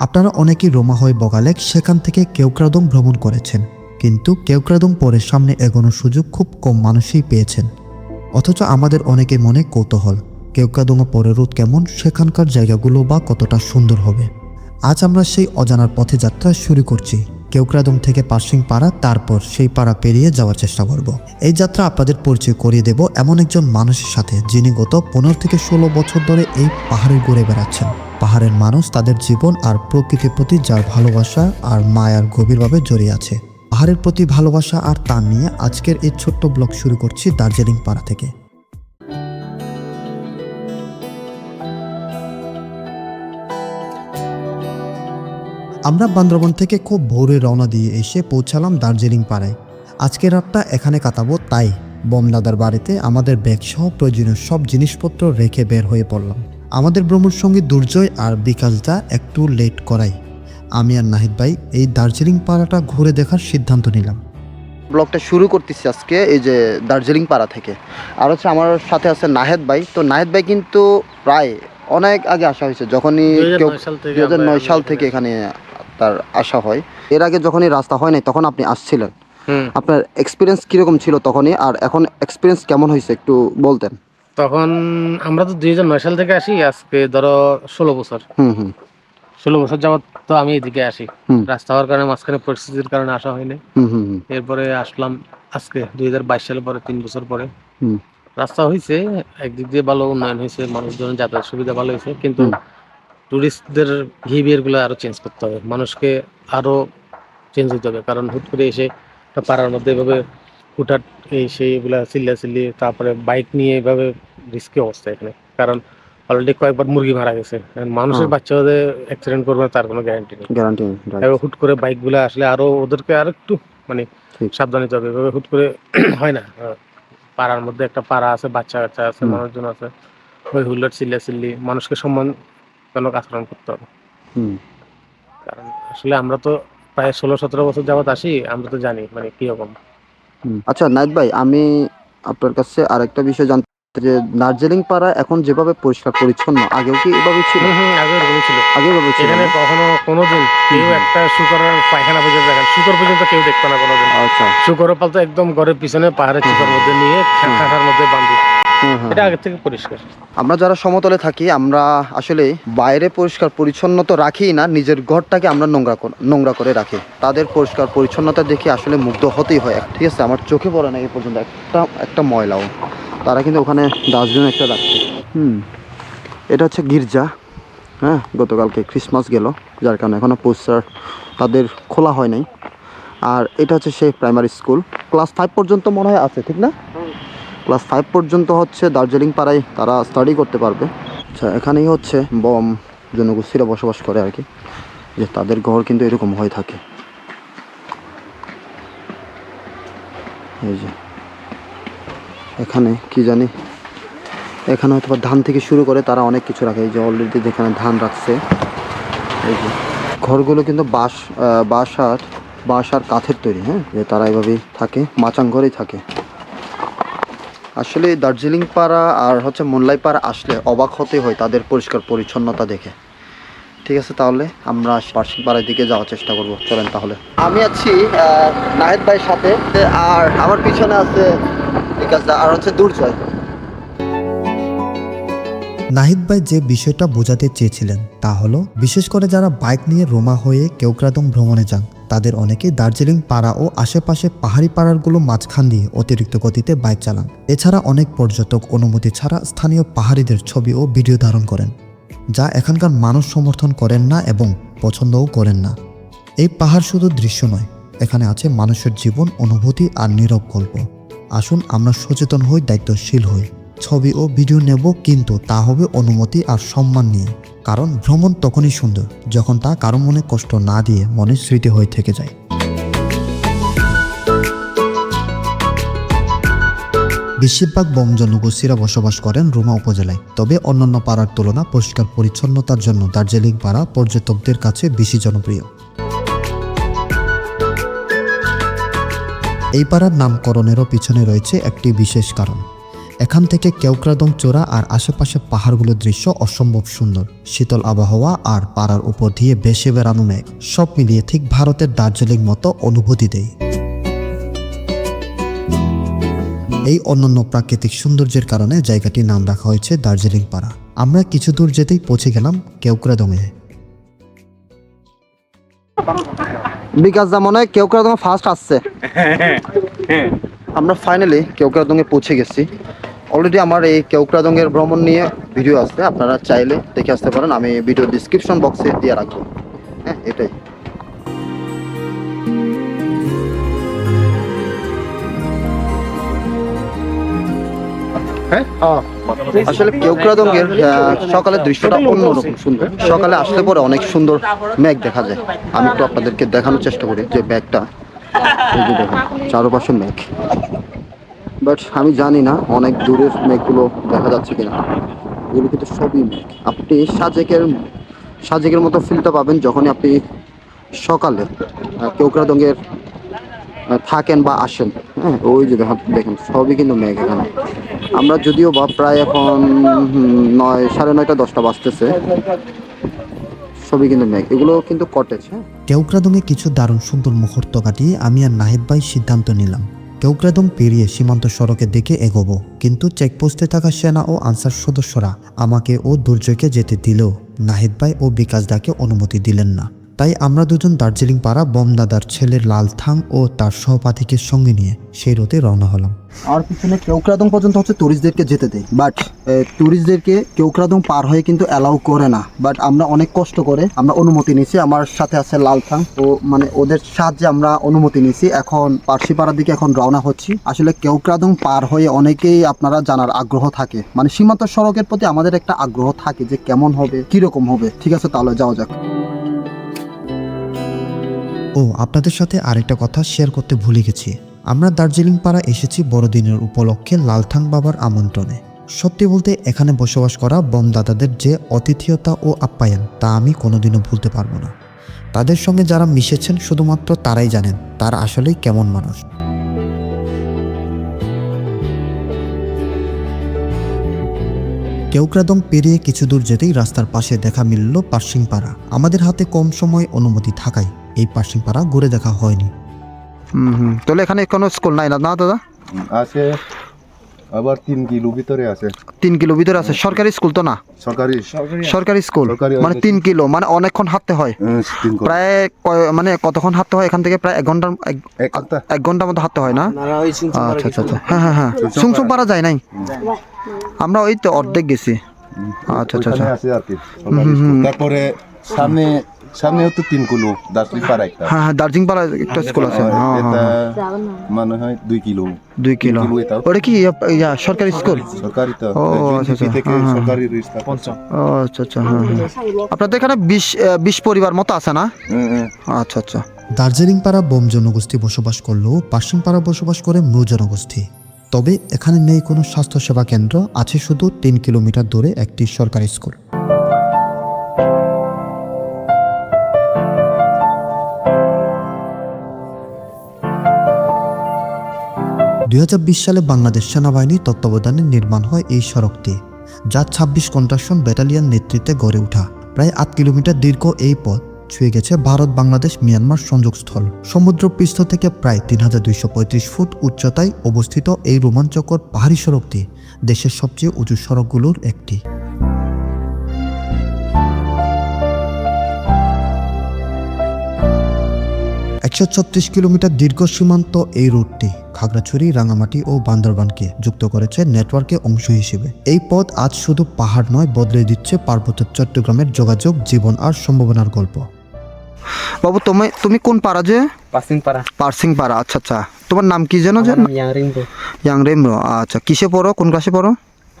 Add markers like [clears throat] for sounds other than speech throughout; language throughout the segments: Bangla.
আপনারা অনেকেই রোমা হয়ে বগালেক, সেখান থেকে কেউক্রাদং ভ্রমণ করেছেন। কিন্তু কেউক্রাদং পরে সামনে এগোনোর সুযোগ খুব কম মানুষই পেয়েছেন। অথচ আমাদের অনেকে মনে কৌতূহল কেউক্রাদং পরের রোদ কেমন, সেখানকার জায়গাগুলো বা কতটা সুন্দর হবে। আজ আমরা সেই অজানার পথে যাত্রা শুরু করছি। কেউক্রাদং থেকে পার্সিং পাড়া, তারপর সেই পাড়া পেরিয়ে যাওয়ার চেষ্টা করব। এই যাত্রা আপনাদের পরিচয় করিয়ে দেব এমন একজন মানুষের সাথে যিনি গত পনেরো থেকে ষোলো বছর ধরে এই পাহাড়ে ঘুরে বেড়াচ্ছেন। পাহাড়ের মানুষ তাদের জীবন আর প্রকৃতির প্রতি যার ভালোবাসা আর মায়ার গভীরভাবে জড়িয়ে আছে। পাহাড়ের প্রতি ভালোবাসা আর তা নিয়ে আজকের এই ছোট্ট ব্লগ শুরু করছি দার্জিলিং পাড়া থেকে। আমরা বান্দরবন থেকে খুব ভোরে রওনা দিয়ে এসে পৌঁছালাম দার্জিলিং পাড়ায়। আজকের রাতটা এখানে কাটাবো তাই বমদাদার বাড়িতে আমাদের ব্যাগ সহ প্রয়োজনীয় সব জিনিসপত্র রেখে বের হয়ে পড়লাম। আমাদের ভ্রমণ সঙ্গী দুর্জয় আর বিকাশদা একটু লেট করাই আমি আর নাহিদ ভাই এই দার্জিলিং পাড়াটা ঘুরে দেখার সিদ্ধান্ত নিলাম। ব্লগটা শুরু করতেছি আজকে এই যে দার্জিলিং পাড়া থেকে। আর হচ্ছে আমার সাথে আছে নাহেদ ভাই। তো নাহেদ ভাই কিন্তু প্রায় অনেক আগে আসা হয়েছে। যখনই কেউ 2009 সাল হাজার নয় সাল থেকে এখানে তার আসা হয়। এর আগে যখনই রাস্তা হয় নাই তখন আপনি আসছিলেন। আপনার এক্সপিরিয়েন্স কীরকম ছিল তখনই? আর এখন এক্সপিরিয়েন্স কেমন হয়েছে একটু বলতেন। তখন আমরা তো দুই হাজার নয় সাল থেকে আসি আজকে ধরো ষোলো বছর। হুম হুম। ষোলো বছর যাবত তো আমি এদিকে আসি। রাস্তা হওয়ার কারণে মাঝখানে পরিস্থিতির কারণে আসা হয়নি। হুম হুম হুম। এরপরে আসলাম আজকে দুই হাজার বাইশ সালের পরে তিন বছর পরে। হুম। রাস্তা হয়েছে একদিক দিয়ে ভালো উন্নয়ন হয়েছে মানুষজনের যাতায়াত সুবিধা ভালো হয়েছে কিন্তু হুম। টুরিস্টদের বিহেভিয়ারগুলো আরও চেঞ্জ করতে হবে। মানুষকে আরও চেঞ্জ হতে হবে। কারণ হুট করে এসে একটা পাড়ার মধ্যে এভাবে হুটহাট এই সেই এগুলা চিল্লা চিল্লি তারপরে বাইক নিয়ে এভাবে রিস্কি অবস্থা এখানে। কারণ অলরেডি কয়েকবার মুরগি মারা গেছে। মানুষের। বাচ্চাদের অ্যাক্সিডেন্ট করবে তার কোনো গ্যারান্টি নেই। গ্যারান্টি এভাবে হুট করে বাইকগুলা আসলে আরও ওদেরকে আর একটু মানে ঠিক। সাবধান হতে হবে। এভাবে হুট করে [clears throat] হয় না। পাড়ার মধ্যে একটা পাড়া আছে বাচ্চা কাচ্চা আছে মানুষজন আছে। ওই হুল্লোর চিল্লা চিল্লি মানুষকে সম্মানজনক আচরণ করতে হবে। কারণ আসলে আমরা তো প্রায় ষোলো সতেরো বছর যাবত আসি আমরা তো জানি মানে কীরকম হুম। আচ্ছা নাইট ভাই আমি আপনার কাছে আরেকটা বিষয় জানতে যে দার্জিলিং পাড়া এখন যেভাবে পরিষ্কার পরিচ্ছন্ন আগেও কি এভাবে ছিল? আগে এরকমই ছিল। আগে এভাবে ছিল এখানে? কখনো কোনোদিন কেউ একটা শুকরের পায়খানা পর্যন্ত দেখেন শুকর পর্যন্ত কেউ দেখতো না কোনোদিন আচ্ছা। শুকর পালতো একদম ঘরের পিছনে পাহাড়ের চিপার মধ্যে নিয়ে। খাঁচার মধ্যে হুম, এটা হুম। আগে থেকে পরিষ্কার। আমরা যারা সমতলে থাকি আমরা আসলে বাইরে পরিষ্কার পরিচ্ছন্ন তো রাখি না নিজের ঘরটাকে আমরা নোংরা নোংরা করে রাখি। তাদের পরিষ্কার পরিচ্ছন্নতা দেখে আসলে মুগ্ধ হতেই হয়। ঠিক আছে আমার চোখে পড়ে না এই পর্যন্ত। একটা একটা ময়লাও। তারা কিন্তু ওখানে ডাস্টবিন একটা রাখছে। হুম এটা হচ্ছে গির্জা। হ্যাঁ গতকালকে ক্রিসমাস গেল যার কারণে এখনও পোস্টার তাদের খোলা হয় নাই। আর এটা হচ্ছে সেই প্রাইমারি স্কুল ক্লাস ফাইভ পর্যন্ত মনে হয় আছে ঠিক না? ক্লাস ফাইভ পর্যন্ত হচ্ছে দার্জিলিং পাড়ায় তারা স্টাডি করতে পারবে। আচ্ছা এখানেই হচ্ছে বম জনগোষ্ঠীরা বসবাস করে আর কি। যে তাদের ঘর কিন্তু এরকম হয়ে থাকে। এই যে, এখানে কি জানি, এখানে হয়তো ধান থেকে শুরু করে তারা অনেক কিছু রাখে। এই যে অলরেডি যেখানে ধান রাখছে, এই যে ঘরগুলো কিন্তু বাঁশ বাঁশ আর বাঁশ আর কাঠের তৈরি হ্যাঁ? যে তারা এভাবেই থাকে, মাচাং ঘরেই থাকে। আসলে দার্জিলিং পাড়া আর হচ্ছে মোল্লাই পাড়া আসলে অবাক হতে হয় তাদের পরিষ্কার পরিচ্ছন্নতা দেখে। ঠিক আছে, তাহলে আমরা পার্সিং পাড়ার দিকে যাওয়ার চেষ্টা করব। চলেন তাহলে। আমি আছি নাহেদ ভাইয়ের সাথে আর আমার পিছনে আছে বিকাশ দা আর হচ্ছে দুর্জয়। নাহিদ ভাই যে বিষয়টা বোঝাতে চেয়েছিলেন তা হলো, বিশেষ করে যারা বাইক নিয়ে রোমা হয়ে কেউক্রাদং ভ্রমণে যান তাদের অনেকেই দার্জিলিং পাড়া ও আশেপাশে পাহাড়ি পাড়ারগুলো মাঝখান দিয়ে অতিরিক্ত গতিতে বাইক চালান। এছাড়া অনেক পর্যটক অনুমতি ছাড়া স্থানীয় পাহাড়িদের ছবি ও ভিডিও ধারণ করেন, যা এখানকার মানুষ সমর্থন করেন না এবং পছন্দও করেন না। এই পাহাড় শুধু দৃশ্য নয়, এখানে আছে মানুষের জীবন, অনুভূতি আর নীরব গল্প। আসুন আমরা সচেতন হই, দায়িত্বশীল হই। ছবি ও ভিডিও নেব, কিন্তু তা হবে অনুমতি আর সম্মান নিয়ে। কারণ ভ্রমণ তখনই সুন্দর, যখন তা কারও মনে কষ্ট না দিয়ে মনের স্মৃতি হয়ে থেকে যায়। বেশিরভাগ বম জনগোষ্ঠীরা বসবাস করেন রুমা উপজেলায়, তবে অন্যান্য পাড়ার তুলনা পরিষ্কার পরিচ্ছন্নতার জন্য দার্জিলিং পাড়া পর্যটকদের কাছে বেশি জনপ্রিয়। এই পাড়ার নামকরণেরও পিছনে রয়েছে একটি বিশেষ কারণ। এখান থেকে কেওক্রাদং চোরা আর আশেপাশে পাহাড়গুলোর দৃশ্য অসম্ভব সুন্দর। শীতল আবহাওয়া আর পাড়ার উপর দিয়ে বেশি বেড়ানো মেঘ সব মিলিয়ে ঠিক ভারতের দার্জিলিং মতো অনুভূতি দেয় এই অনন্য প্রাকৃতিক সৌন্দর্যের কারণে জায়গাটির নাম রাখা হয়েছে দার্জিলিং পাড়া। আমরা কিছু দূর যেতেই পৌঁছে গেলাম কেওক্রাদংয়ে বিকাশ দা মনে হয় কেউক্রাদং ফার্স্ট আসছে। আমরা ফাইনালি কেউক্রাদংয়ে পৌঁছে গেছি। অলরেডি আমার এই কেউক্রাদংয়ের ভ্রমণ নিয়ে ভিডিও আছে আপনারা চাইলে দেখে আসতে পারেন আমি ভিডিও ডিসক্রিপশন বক্সে দিয়ে রাখব। হ্যাঁ এটাই। আসলে কেউক্রাদঙ্গের সকালের দৃশ্যটা অন্যরকম সুন্দর। সকালে আসলে পরে অনেক সুন্দর মেঘ দেখা যায়। আমি একটু আপনাদেরকে দেখানোর চেষ্টা করি যে মেঘটা এই যে চারপাশে মেঘ। বাট আমি জানি না অনেক দূরের মেঘগুলো দেখা যাচ্ছে কিনা। এগুলো কিন্তু সবই মেঘ আপনি সাজেকের সাজেকের মতো ফিলটা পাবেন যখনই আপনি সকালে কেউক্রাদঙ্গের থাকেন বা আসেন। হ্যাঁ ওই যে দেখেন, সবই কিন্তু মেঘ এখানে। আমরা যদিও বা প্রায় এখন নয়, সাড়ে নয়টা, দশটা বাজতেছে। সবই কিন্তু মেঘ। এগুলো কিন্তু কটেজ হ্যাঁ। কিছু দারুণ সুন্দর মুহূর্ত কাটিয়ে আমি আর নাহিদ ভাই সিদ্ধান্ত নিলাম। কেওক্রাদং পেরিয়ে সীমান্ত সড়কের দিকে এগোবো, কিন্তু চেকপোস্টে থাকা সেনা ও আনসার সদস্যরা আমাকে ও দুর্জয়কে যেতে দিলেও নাহিদ ভাই ও বিকাশ দাকে অনুমতি দিলেন না। তাই আমরা দুজন দার্জিলিং পাড়া বমদাদার ছেলের লাল থাং ও তার সহপাঠীকে সঙ্গে নিয়ে সেই রোতে রওনা হলাম। আর পিছনে কেউক্রাদং পর্যন্ত হচ্ছে টুরিস্টদেরকে যেতে দেয়। বাট টুরিস্টদেরকে কেউক্রাদং পার হয়ে কিন্তু অ্যালাউ করে না। বাট আমরা অনেক কষ্ট করে আমরা অনুমতি নিয়েছি। আমার সাথে আছে লালথাং ও মানে ওদের সাহায্যে আমরা অনুমতি নিয়েছি। এখন পার্সিপাড়ার দিকে এখন রওনা হচ্ছি। আসলে কেউক্রাদং পার হয়ে অনেকেই আপনারা জানার আগ্রহ থাকে। মানে সীমান্ত সড়কের প্রতি আমাদের একটা আগ্রহ থাকে যে কেমন হবে, কীরকম হবে। ঠিক আছে, তাহলে যাওয়া যাক। ও আপনাদের সাথে আরেকটা কথা শেয়ার করতে ভুলে গেছি। আমরা দার্জিলিং পাড়া এসেছি বড়দিনের উপলক্ষে লালথাং বাবার আমন্ত্রণে। সত্যি বলতে এখানে বসবাস করা বমদাদাদের যে অতিথিয়তা ও আপ্যায়ন, তা আমি কোনোদিনও ভুলতে পারব না। তাদের সঙ্গে যারা মিশেছেন শুধুমাত্র তারাই জানেন তারা আসলেই কেমন মানুষ। কেউক্রাদং পেরিয়ে কিছু দূর যেতেই রাস্তার পাশে দেখা মিলল পার্সিংপাড়া। আমাদের হাতে কম সময় অনুমতি থাকায় এই পার্সিং পাড়া ঘুরে দেখা হয়নি। হুম হুম। তাহলে এখানে কোনো স্কুল নাই না না দাদা? আছে। আবার তিন কিলো ভিতরে আছে। তিন কিলো ভিতরে আছে। সরকারি স্কুল তো না? সরকারি। সরকারি স্কুল মানে তিন কিলো মানে অনেকক্ষণ হাঁটতে হয়। কিলো। প্রায় কয়- মানে কতক্ষণ হাঁটতে হয়? এখান থেকে প্রায় এক ঘণ্টার এক- এক ঘণ্টার মতো হাঁটতে হয় না? আচ্ছা আচ্ছা আচ্ছা। হ্যাঁ হ্যাঁ হ্যাঁ। সুংসুং পারা যায় নাই? আমরা ওই তো অর্ধেক গেছি। আচ্ছা আচ্ছা আচ্ছা। তারপরে সামনে সামনেও তো তিন কিলো দার্জিলিং পাড়া একটা। হ্যাঁ হ্যাঁ দার্জিলিং পাড়া একটা স্কুল আছে। হ্যাঁ এটা হ্যাঁ মনে হয় দুই কিলো। দুই কিলো। এটাও। ওটা কি ইয়া- ইয়া সরকারি স্কুল? সরকারি তো। ও, আচ্ছা, আচ্ছা, থেকে হ্যাঁ, হ্যাঁ। সরকারি ও আচ্ছা আচ্ছা হ্যাঁ হ্যাঁ। আপনাদের এখানে বিশ আহ, বিশ পরিবার মতো আছে না? আচ্ছা আচ্ছা। দার্জিলিং পাড়া বোম জনগোষ্ঠী বসবাস করলেও পার্সিং পাড়া বসবাস করে মৃ জনগোষ্ঠী। তবে এখানে নেই কোনো স্বাস্থ্যসেবা কেন্দ্র আছে শুধু তিন কিলোমিটার দূরে একটি সরকারি স্কুল। দুই হাজার বিশ সালে বাংলাদেশ সেনাবাহিনী তত্ত্বাবধানে নির্মাণ হয় এই সড়কটি, যা ছাব্বিশ কন্ট্রাকশন ব্যাটালিয়ান নেতৃত্বে গড়ে ওঠা। প্রায় আট কিলোমিটার দীর্ঘ এই পথ ছুঁয়ে গেছে ভারত, বাংলাদেশ, মিয়ানমার সংযোগস্থল। সমুদ্রপৃষ্ঠ থেকে প্রায় তিন হাজার দুইশো পঁয়ত্রিশ ফুট উচ্চতায় অবস্থিত এই রোমাঞ্চকর পাহাড়ি সড়কটি দেশের সবচেয়ে উঁচু সড়কগুলোর একটি। একশো ছত্রিশ কিলোমিটার দীর্ঘ সীমান্ত এই রুটটি খাগড়াছড়ি রাঙামাটি ও বান্দরবানকে যুক্ত করেছে নেটওয়ার্কের অংশ হিসেবে। এই পথ আজ শুধু পাহাড় নয় বদলে দিচ্ছে পার্বত্য চট্টগ্রামের যোগাযোগ জীবন আর সম্ভাবনার গল্প। বাবু তুমি তুমি কোন পাড়া যে? পাসিং পারা পার্সিং পাড়া আচ্ছা আচ্ছা। তোমার নাম কি আমার নাম ইয়াং ইয়াং রেমরো আচ্ছা। কিসে পড়ো? কোন ক্লাসে পড়ো?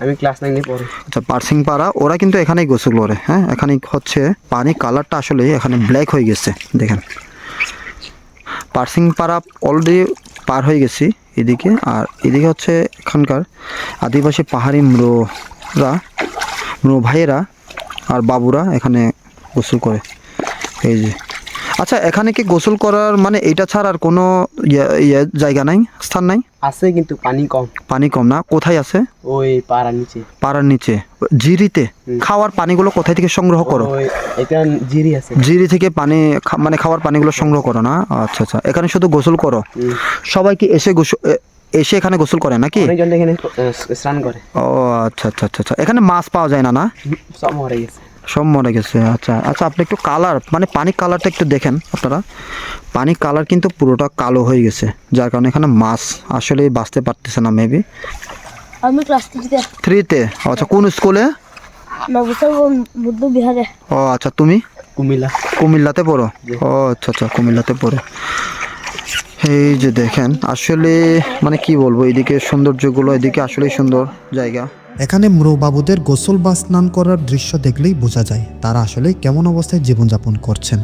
আমি ক্লাস নাইনে পড়ি। আচ্ছা পার্সিং পাড়া ওরা কিন্তু এখানেই গোসল করে হ্যাঁ? এখানে হচ্ছে। পানি কালারটা আসলে এখানে ব্ল্যাক হয়ে গেছে দেখেন। পার্সিং পাড়া অলরেডি পার হয়ে গেছি এদিকে। আর এদিকে হচ্ছে এখানকার আদিবাসী পাহাড়ি ম্রোরা ম্রো ভাইয়েরা আর বাবুরা এখানে গোসল করে। এই যে। আচ্ছা এখানে কি গোসল করার মানে এটা ছাড়া আর কোনো ইয়ে- ইয়ে জায়গা নাই? স্থান নাই? আছে কিন্তু পানি কম। পানি কম না? কোথায় আছে? ওই পাড়ার নিচে। পাড়ার নিচে। জিরিতে? খাওয়ার পানিগুলো কোথায় থেকে সংগ্রহ করো? এটা জিরি আছে। জিরি থেকে পানি মানে খাওয়ার পানিগুলো সংগ্রহ করো না? আচ্ছা আচ্ছা। এখানে শুধু গোসল করো? সবাই কি এসে গোসল এসে এখানে গোসল করে নাকি? এখানে স্নান করে। ও আচ্ছা আচ্ছা আচ্ছা আচ্ছা। এখানে মাছ পাওয়া যায় না না? সব মরে গেছে। সব মরে গেছে আচ্ছা আচ্ছা আপনি একটু কালার মানে পানি কালারটা একটু দেখেন আপনারা। পানি কালার কিন্তু পুরোটা কালো হয়ে গেছে যার কারণে এখানে মাছ আসলে বাঁচতে পারতেছে না মেবি আমি ক্লাস থ্রিতে থ্রিতে আচ্ছা কোন স্কুলে ও আচ্ছা তুমি? কুমিল্লা। কুমিল্লাতে পড়ো? ও আচ্ছা আচ্ছা কুমিল্লাতে পড়ো। এই যে দেখেন, আসলে মানে কি বলব, এদিকে সৌন্দর্যগুলো, এদিকে আসলেই সুন্দর জায়গা। এখানে বাবুদের গোসল বা স্নান করার দৃশ্য দেখলেই বোঝা যায় তারা আসলে কেমন অবস্থায় জীবনযাপন করছেন।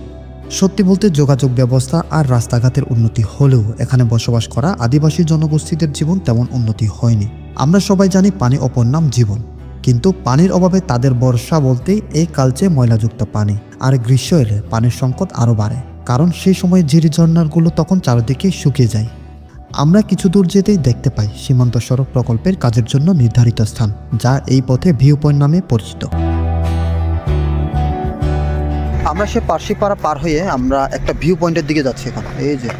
সত্যি বলতে যোগাযোগ ব্যবস্থা আর রাস্তাঘাটের উন্নতি হলেও এখানে বসবাস করা আদিবাসী জনগোষ্ঠীদের জীবন তেমন উন্নতি হয়নি। আমরা সবাই জানি পানি অপর নাম জীবন, কিন্তু পানির অভাবে তাদের বর্ষা বলতেই এই কালচে ময়লাযুক্ত পানি, আর গ্রীষ্ম এলে পানির সংকট আরও বাড়ে। কারণ সেই সময় ঝিরি ঝর্ণারগুলো তখন চারিদিকে শুকিয়ে যায়। আমরা কিছু দূর যেতেই দেখতে পাই সীমান্ত সড়ক প্রকল্পের কাজের জন্য নির্ধারিত স্থান, যা এই পথে ভিউ পয়েন্ট নামে পরিচিত। আমরা সে পার্শিপাড়া পার হয়ে আমরা একটা ভিউ পয়েন্টের দিকে যাচ্ছি এখন। এই যে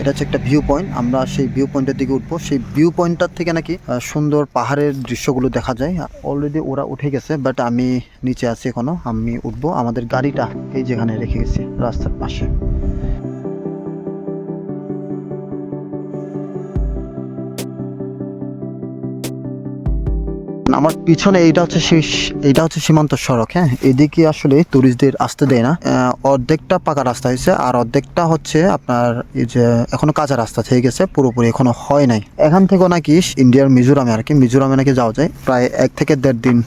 এটা হচ্ছে একটা ভিউ পয়েন্ট আমরা সেই ভিউ পয়েন্টের দিকে উঠবো। সেই ভিউ পয়েন্টটার থেকে নাকি সুন্দর পাহাড়ের দৃশ্যগুলো দেখা যায়। অলরেডি ওরা উঠে গেছে বাট আমি নিচে আছি এখনও। আমি উঠবো। আমাদের গাড়িটা এই যেখানে রেখে গেছি, রাস্তার পাশে। আমার পিছনে এইটা হচ্ছে শেষ- এইটা হচ্ছে সীমান্ত সড়ক হ্যাঁ? এদিকে আসলে টুরিস্টদের আসতে দেয় না। অর্ধেকটা পাকা রাস্তা হয়েছে আর অর্ধেকটা হচ্ছে আপনার এই যে এখনও কাঁচা রাস্তা থেকে গেছে পুরোপুরি এখনও হয় নাই। এখান থেকেও নাকি ইন্ডিয়ার মিজোরামে আর কি মিজোরামে নাকি যাওয়া যায়। প্রায় এক থেকে দেড় দিন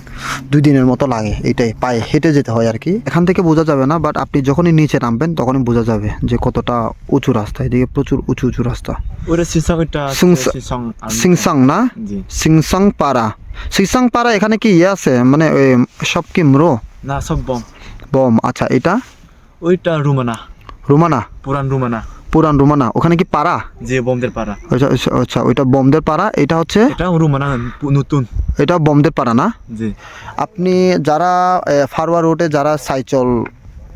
দুই দিনের মতো লাগে এইটাই পায়ে হেঁটে যেতে হয় আর কি। এখান থেকে বোঝা যাবে না বাট আপনি যখনই নিচে নামবেন তখনই বোঝা যাবে যে কতটা উঁচু রাস্তা এদিকে প্রচুর উঁচু উঁচু রাস্তা। সিসং না? সিংসাং পাড়া সিংসাং পাড়া এখানে কি ইয়ে আছে? মানে ওই সব কি ম্রো? না সব বম। বম আচ্ছা এটা? ওইটা রুমানা। রুমানা? পুরান রুমানা। পুরান রুমানা। ওখানে কি পাড়া? যে বমদের পাড়া। আচ্ছা আচ্ছা, আচ্ছা ওইটা বমদের পাড়া এটা হচ্ছে? এটা রুমানা নতুন। এটা বমদের পাড়া না? জি। আপনি যারা এ, ফারুয়া রোডে যারা সাইচল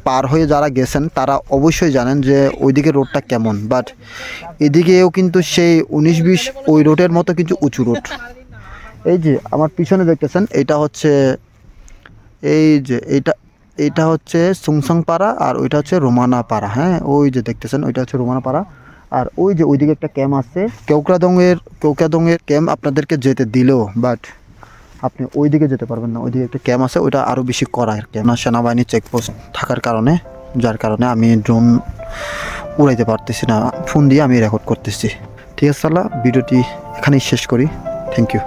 পার হয়ে যারা গেছেন তারা অবশ্যই জানেন যে ওইদিকে রোডটা কেমন। বাট এদিকেও কিন্তু সেই উনিশ বিশ ওই রোডের মতো কিন্তু উঁচু রোড। এই যে আমার পিছনে দেখতেছেন, এটা হচ্ছে, এই যে এইটা এইটা হচ্ছে সুংসং পাড়া আর ওইটা হচ্ছে রোমানা পাড়া। হ্যাঁ ওই যে দেখতেছেন, ওইটা হচ্ছে রোমানা পাড়া। আর ওই যে ওইদিকে একটা ক্যাম্প আছে কেউকরাদংয়ের কেউকরাদংয়ের ক্যাম্প আপনাদেরকে যেতে দিলেও, বাট আপনি ওই দিকে যেতে পারবেন না। ওইদিকে একটা ক্যাম্প আছে, ওইটা আরও বেশি করা আর কি। আপনার সেনাবাহিনীর চেকপোস্ট থাকার কারণে, যার কারণে আমি ড্রোন উড়াইতে পারতেছি না। ফোন দিয়ে আমি রেকর্ড করতেছি। ঠিক আছে সাল্লাহ ভিডিওটি এখানেই শেষ করি। Thank you